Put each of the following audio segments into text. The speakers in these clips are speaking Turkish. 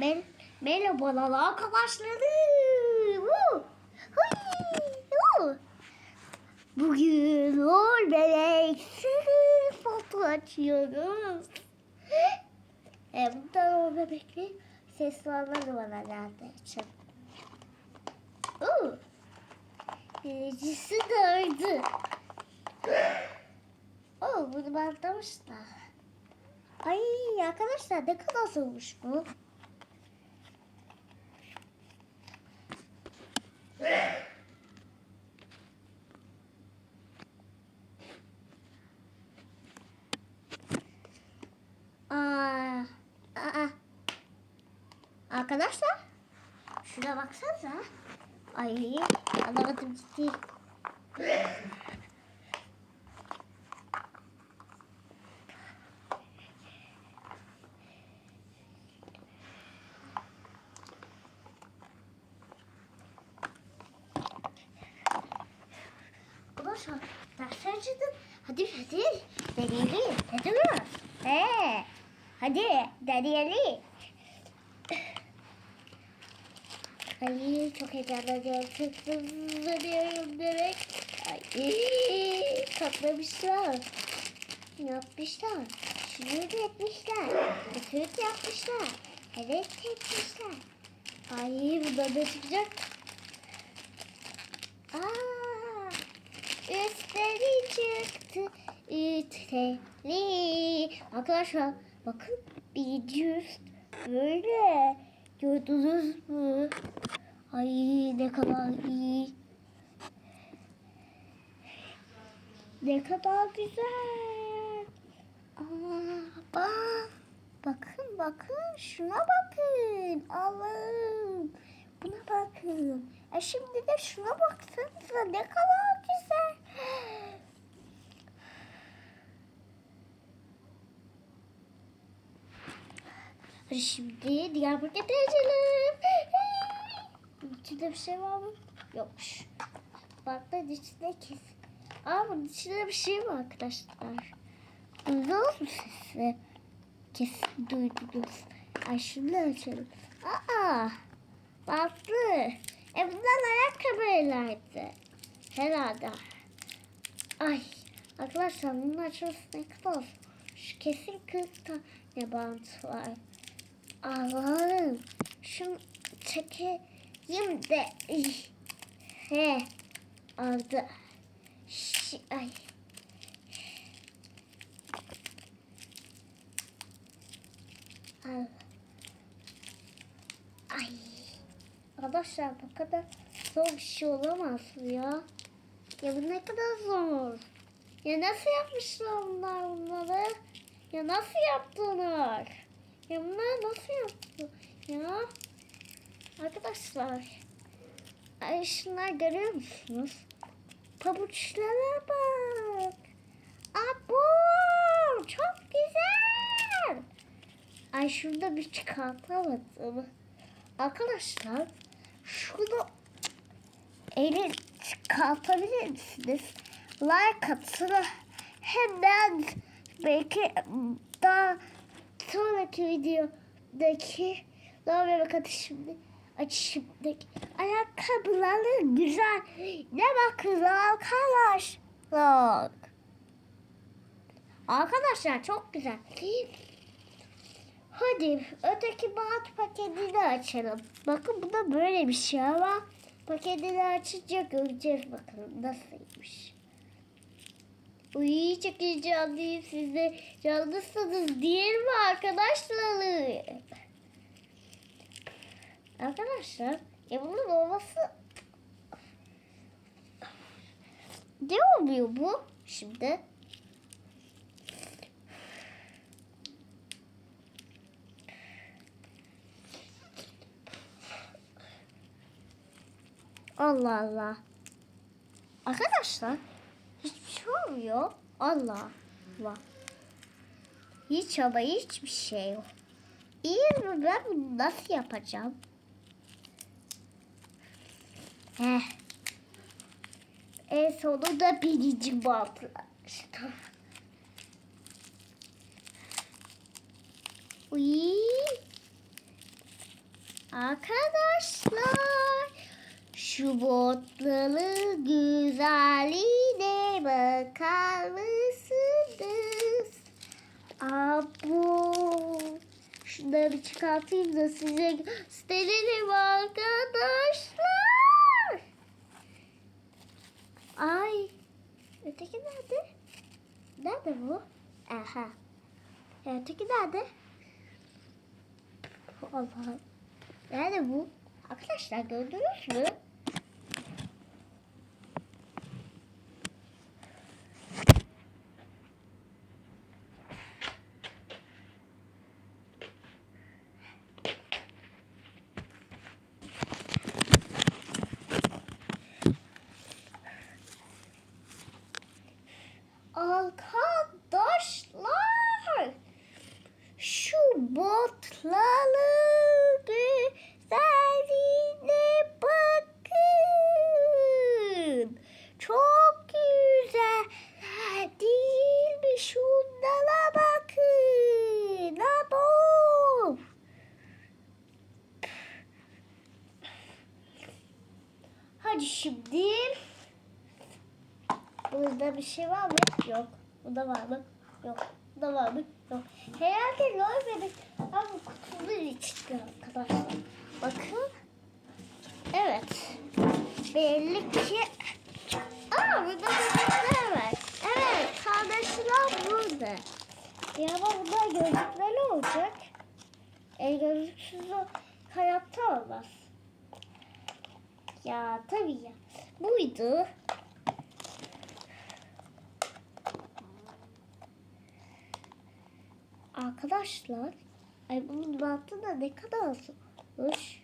Mer Merhabalar arkadaşlarım. Bugün rol bebek foto açıyoruz. E, burada rol bebekli anları var herhalde için. Oo! Birincisi dördü. Oo, bunu bantlamışlar. Ay arkadaşlar ne kadar zormuş bu. Aa, aa. Arkadaşlar şuna baksanıza. Ay anlamadım ciddi. Arkadaşlar dersler açıldı. Hadi hadi deneyelim. Ne duruyoruz? He. Hadi deneyelim. Ay çok heyecanlanıyorum. Çok hızlanıyorum demek. Ay katlamışlar. Yapmışlar. Şunu da etmişler. Kötü yapmışlar. Evet etmişler. Ay bundan ne çıkacak? Aa, üstleri çıktı. Üstleri. Arkadaşlar bakın üst böyle. Gördünüz mü? Ay ne kadar iyi. Ne kadar güzel. Aa, bak. Bakın bakın şuna bakın. Allah'ım. Buna bakın. E şimdi de şuna baksanıza ne kadar güzel. Hadi şimdi diğer pakete açalım. İçinde bir şey var mı? Yokmuş. Bakın içinde kesin. Aa bunun içinde bir şey var arkadaşlar. Duydunuz mu sesi? Kesin duydunuz. Ay şunu da açalım. Aa Bastı. E bunlar ayakkabılardı. Herhalde. Ay arkadaşlar bunun açması ne kadar Şu kesin 40 tane bant var. Allah'ım. Şunu çekeyim de. He. Aldı. Şi, ay. Al. Ay. Arkadaşlar bu kadar zor bir şey olamaz ya. Ya bu ne kadar zor. Ya nasıl yapmışlar bunlar bunları? Ya nasıl yaptılar? Ya bunlar nasıl yaptı? Ya arkadaşlar. Ay şunlar görüyor musunuz? Pabuçlara bak. Abo çok güzel. Ay şurada bir çıkartamadım. Arkadaşlar şunu elin çıkartabilir misiniz? Like atın. Hemen belki daha sonraki videodaki daha bebek atı şimdi açışımdaki ayakkabıları güzel. Ne bakın arkadaşlar. Arkadaşlar çok güzel. Hadi öteki bant paketini açalım. Bakın bunda böyle bir şey ama paketini açınca göreceğiz bakalım nasılmış. Uy çok heyecanlıyım siz de canlısınız değil mi arkadaşlar? Arkadaşlar ya bunun olması ne oluyor bu şimdi? Allah Allah. Arkadaşlar olmuyor. Allah Allah. Hiç ama hiçbir şey yok. İyi mi ben bunu nasıl yapacağım? Heh. En sonunda birinci bantla. İşte. Uy. Arkadaşlar şu botların güzelliğine bakar mısınız? Abo. Şunları çıkartayım da size gösterelim arkadaşlar. Ay. Öteki nerede? Nerede bu? Aha. Ya öteki nerede? Allah. Nerede bu? Arkadaşlar gördünüz mü? Arkadaşlar şu botların güzelliğine bakın. Çok güzel değil mi? Şunlara bakın. Abo. Hadi şimdi Burada bir şey var mı? Yok. Burada var mı? Yok. Burada var mı? Yok. Herhalde görmedik. Ama kutular içinde arkadaşlar. Bakın. Evet. Belli ki... Aa burada gözlükler var. Evet. Kardeşler burada. Ya ama bunlar gözlükleri olacak. E gözlüksüz hayatta olmaz. Ya tabii ya. Buydu. Arkadaşlar, ay bunun bantı da ne kadar azmış.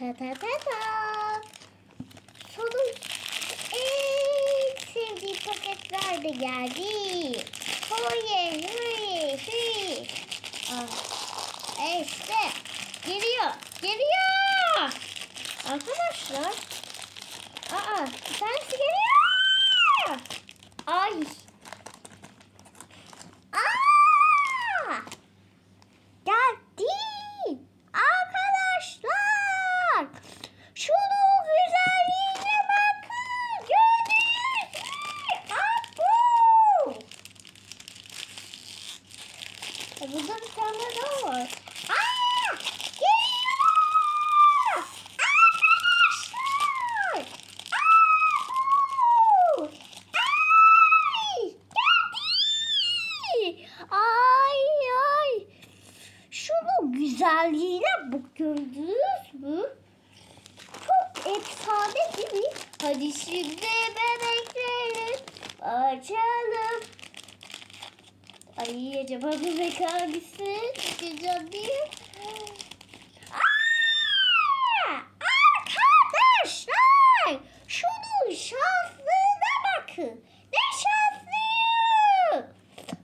Ta ta ta ta. Sonun en sevdiğim paketler de geldi. Hoye hoye hoye. Ah, işte geliyor geliyor. Arkadaşlar. Aa bir tanesi geliyor. Ay. Aa! Geldi. Arkadaşlar. Şunun güzelliğine bakın. Gördünüz mü? Abu. E burada bir tane daha var. Aa! Geliyor. Arkadaşlar. Abu. Ay! Geldi. Ay ay. Şunun güzelliğine bak gördünüz mü? Çok efsane değil mi? Hadi şimdi bebekleri açalım. Ay acaba bebek hangisi? Çıkacağım diye. Aa! Arkadaşlar! Şunun şanslığına bakın. Ne şanslıyım.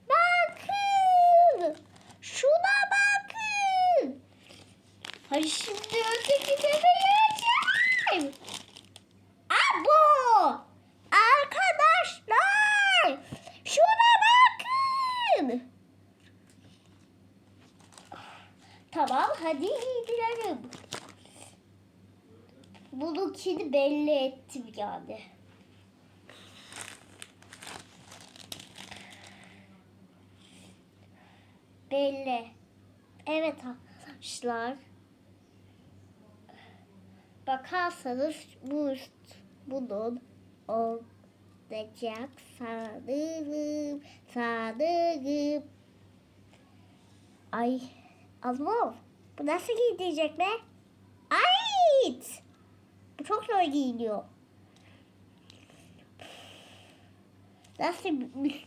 Bakın. Şuna bakın. Hadi şimdi öteki bebeği açayım. Abo! Arkadaşlar! Şuna bakın. Tamam hadi ilgilenelim. Bununkini belli ettim yani. Belli. Evet arkadaşlar. Bakarsanız bu bunun olacak sanırım. Sanırım. Ay Azmov. Bu nasıl giydirecek be? Ay! Bu çok zor giyiniyor. Nasıl bir üst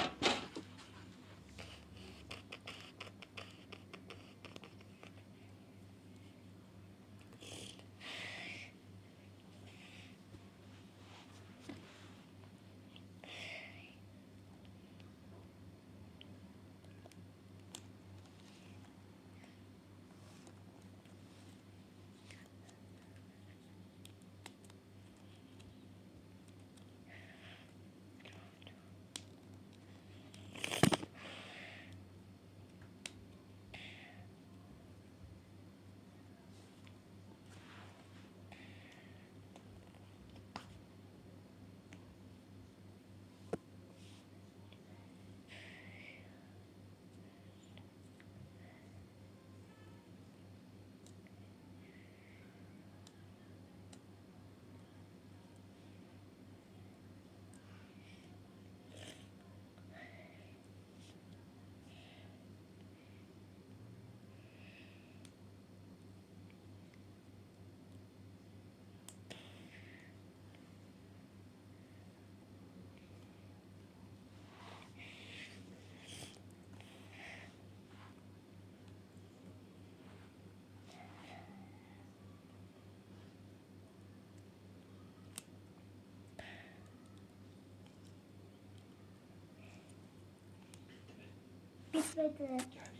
gitmedi.